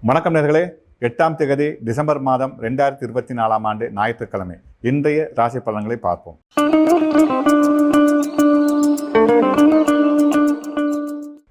வணக்கம் நேர்களே. எட்டாம் திகதி டிசம்பர் மாதம் ரெண்டாயிரத்தி இருபத்தி நாலாம் ஆண்டு ஞாயிற்றுக்கிழமை. இன்றைய ராசி பலன்களை பார்ப்போம்.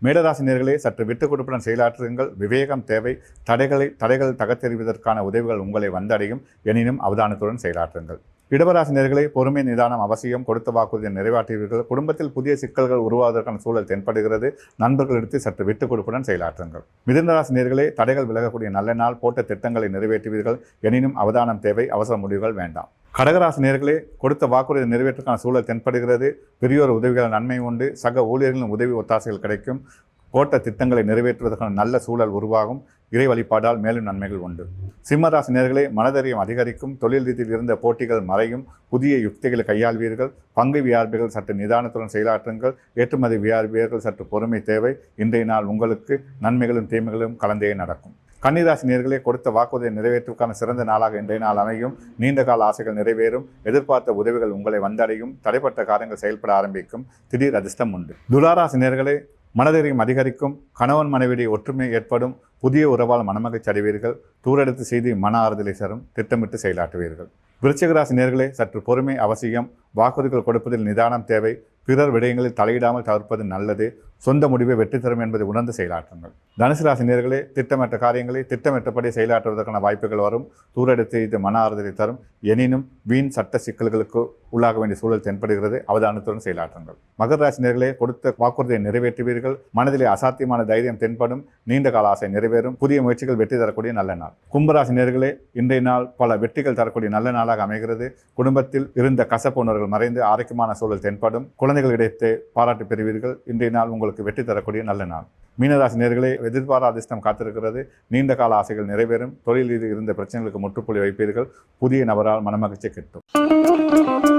மேடராசி நேர்களே சற்று விட்டுக் கொடுப்புடன் செயலாற்றுங்கள். விவேகம் தேவை. தடைகளை தடைகள் தகத்தெறிவதற்கான உதவிகள் உங்களை வந்தடையும். எனினும் அவதானத்துடன் செயலாற்றுங்கள். இடவராசி நேர்களை பொறுமை நிதானம் அவசியம் கொடுத்த வாக்குறுதியை நிறைவேற்றுவீர்கள் குடும்பத்தில் புதிய சிக்கல்கள் உருவாவதற்கான சூழல் தென்படுகிறது. நண்பர்களிடத்தில் சற்று விட்டுக் கொடுப்புடன் செயலாற்றுங்கள். மிதனராசி நேர்களே தடைகள் விலகக்கூடிய நல்ல நாள் போட்ட திட்டங்களை நிறைவேற்றுவீர்கள். எனினும் அவதானம் தேவை அவசர முடிவுகள் வேண்டாம். கடகராசி நேர்களே கொடுத்த வாக்குறுதி நிறைவேற்றுக்கான சூழல் தென்படுகிறது. பெரியோர் உதவிகள் நன்மை உண்டு. சக ஊழியர்களின் உதவி ஒத்தாசைகள் கிடைக்கும். போட்ட திட்டங்களை நிறைவேற்றுவதற்கான நல்ல சூழல் உருவாகும். இறை வழிபாடால் மேலும் நன்மைகள் உண்டு. சிம்மராசி நேர்களை மனதைரியம் அதிகரிக்கும். தொழில் ரீதியில் இருந்த போட்டிகள் மறையும். புதிய யுக்திகளை கையாள்வீர்கள். பங்கு வியாபாரிகள் சற்று நிதானத்துடன் செயலாற்றுங்கள். ஏற்றுமதி வியாபாரிகள் சற்று பொறுமை தேவை. இன்றைய நாள் உங்களுக்கு நன்மைகளும் தீமைகளும் கலந்தே நடக்கும். கன்னிராசி நேர்களே கொடுத்த வாக்குறுதியை நிறைவேற்றுவதற்கான சிறந்த நாளாக இன்றைய நாள் அமையும். நீண்ட கால ஆசைகள் நிறைவேறும். எதிர்பார்த்த உதவிகள் உங்களை வந்தடையும். தடைப்பட்ட காரியங்கள் செயல்பட ஆரம்பிக்கும். திடீர் அதிர்ஷ்டம் உண்டு. துளாராசி நேர்களே மனதைரியம் அதிகரிக்கும் கணவன் மனைவியுடைய ஒற்றுமை ஏற்படும் புதிய உறவால் மனமகிழ்ச்சி அடைவீர்கள் தூரெடுத்து செய்து மன ஆறுதலை சரும் திட்டமிட்டு செயலாற்றுவீர்கள். விருச்சிகராசி நேர்களே சற்று பொறுமை அவசியம் வாக்குறுதிகள் கொடுப்பதில் நிதானம் தேவை பிறர் விடயங்களில் தலையிடாமல் தவிர்ப்பது நல்லது சொந்த முடிவை வெற்றி தரும் என்பதை உணர்ந்து செயலாற்றுங்கள். தனுசு ராசி நேர்களே திட்டமிட்ட காரியங்களை திட்டமிட்டபடி செயலாற்றுவதற்கான வாய்ப்புகள் வரும். தூரெடுத்து இது மன ஆறுதலை தரும். எனினும் வீண் சட்ட சிக்கல்களுக்கு உள்ளாக வேண்டிய சூழல் தென்படுகிறது. அவதானத்துடன் செயலாற்றுங்கள். மகர ராசி நேர்களே கொடுத்த வாக்குறுதியை நிறைவேற்றுவீர்கள். மனதிலே அசாத்தியமான தைரியம் தென்படும். நீண்ட கால ஆசை நிறைவேறும். புதிய முயற்சிகள் வெற்றி தரக்கூடிய நல்ல நாள். கும்பராசி நேர்களே இன்றைய நாள் பல வெற்றிகள் தரக்கூடிய நல்ல நாளாக அமைகிறது. குடும்பத்தில் இருந்த கசப்புணர்கள் மறைந்து ஆரோக்கியமான சூழல் தென்படும். குழந்தைகளிடையே பாராட்டு பெறுவீர்கள். இன்றைய நாள் உங்கள் உங்களுக்கு வெற்றி தரக்கூடிய நல்ல நாள். மீனராசி நேர்களை எதிர்பாரா அதிர்ஷ்டம் காத்திருக்கிறது. நீண்ட கால ஆசைகள் நிறைவேறும். தொழிலில் இருந்த பிரச்சனைகளுக்கு முற்றுப்புள்ளி வைப்பீர்கள். புதிய நபரால் மனமகிழ்ச்சி கிட்டும்.